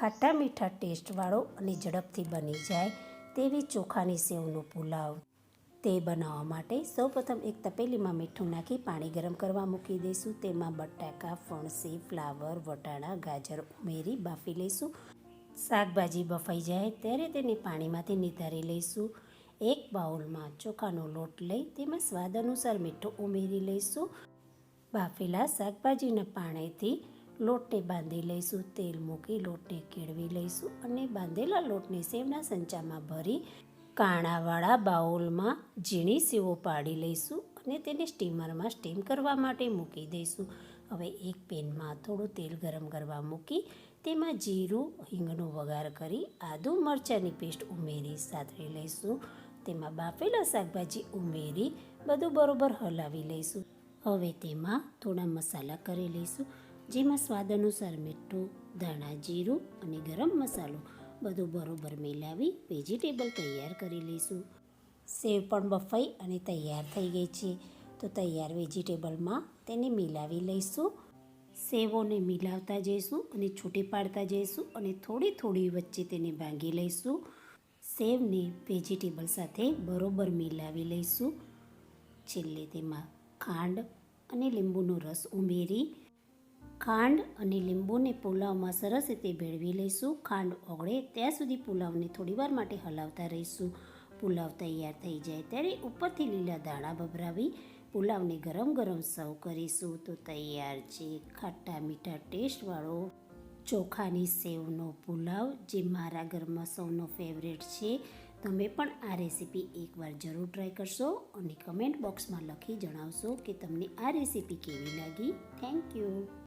ખાટા મીઠા ટેસ્ટવાળો અને ઝડપથી બની જાય તેવી ચોખાની સેવનો પુલાવ. તે બનાવવા માટે સૌપ્રથમ એક તપેલીમાં મીઠું નાખી પાણી ગરમ કરવા મૂકી દઈશું. તેમાં બટાકા, ફણસી, ફ્લાવર, વટાણા, ગાજર ઉમેરી બાફી લઈશું. શાકભાજી બફાઈ જાય ત્યારે તેને પાણીમાંથી નિતારી લઈશું. એક બાઉલમાં ચોખાનો લોટ લઈ તેમાં સ્વાદ અનુસાર મીઠું ઉમેરી લઈશું. બાફેલા શાકભાજીના પાણીથી લોટને બાંધી લઈશું, તેલ મૂકી લોટને કેળવી લઈશું અને બાંધેલા લોટને સેવના સંચામાં ભરી કાણાવાળા બાઉલમાં ઝીણી સેવો પાડી લઈશું અને તેને સ્ટીમરમાં સ્ટીમ કરવા માટે મૂકી દઈશું. હવે એક પેનમાં થોડું તેલ ગરમ કરવા મૂકી તેમાં જીરું, હિંગનો વઘાર કરી આદુ મરચાંની પેસ્ટ ઉમેરી સાતરી લઈશું. તેમાં બાફેલા શાકભાજી ઉમેરી બધું બરોબર હલાવી લઈશું. હવે તેમાં થોડા મસાલા કરી લઈશું. જેમાં સ્વાદ અનુસાર મીઠું, ધાણા જીરું અને ગરમ મસાલો બધું બરોબર મિલાવી વેજીટેબલ તૈયાર કરી લઈશું. સેવ પણ બફાઈ અને તૈયાર થઈ ગઈ છે. તો તૈયાર વેજીટેબલમાં તેને મિલાવી લઈશું. સેવોને મિલાવતા જઈશું અને છૂટી પાડતા જઈશું અને થોડી થોડી વચ્ચે તેને ભાંગી લઈશું. સેવને વેજીટેબલ સાથે બરોબર મિલાવી લઈશું. છેલ્લે તેમાં ખાંડ અને લીંબુનો રસ ઉમેરી ખાંડ અને લીંબુને પુલાવમાં સરસ રીતે ભેળવી લઈશું. ખાંડ ઓગળે ત્યાં સુધી પુલાવને થોડીવાર માટે હલાવતા રહીશું. પુલાવ તૈયાર થઈ જાય ત્યારે ઉપરથી લીલા દાણા ભભરાવી પુલાવને ગરમ ગરમ સર્વ કરીશું. તો તૈયાર છે ખાટા મીઠા ટેસ્ટવાળો ચોખાની સેવનો પુલાવ, જે મારા ઘરમાં સૌનો ફેવરેટ છે. તમે પણ આ રેસીપી એકવાર જરૂર ટ્રાય કરશો અને કમેન્ટ બોક્સમાં લખી જણાવશો કે તમને આ રેસીપી કેવી લાગી. Thank you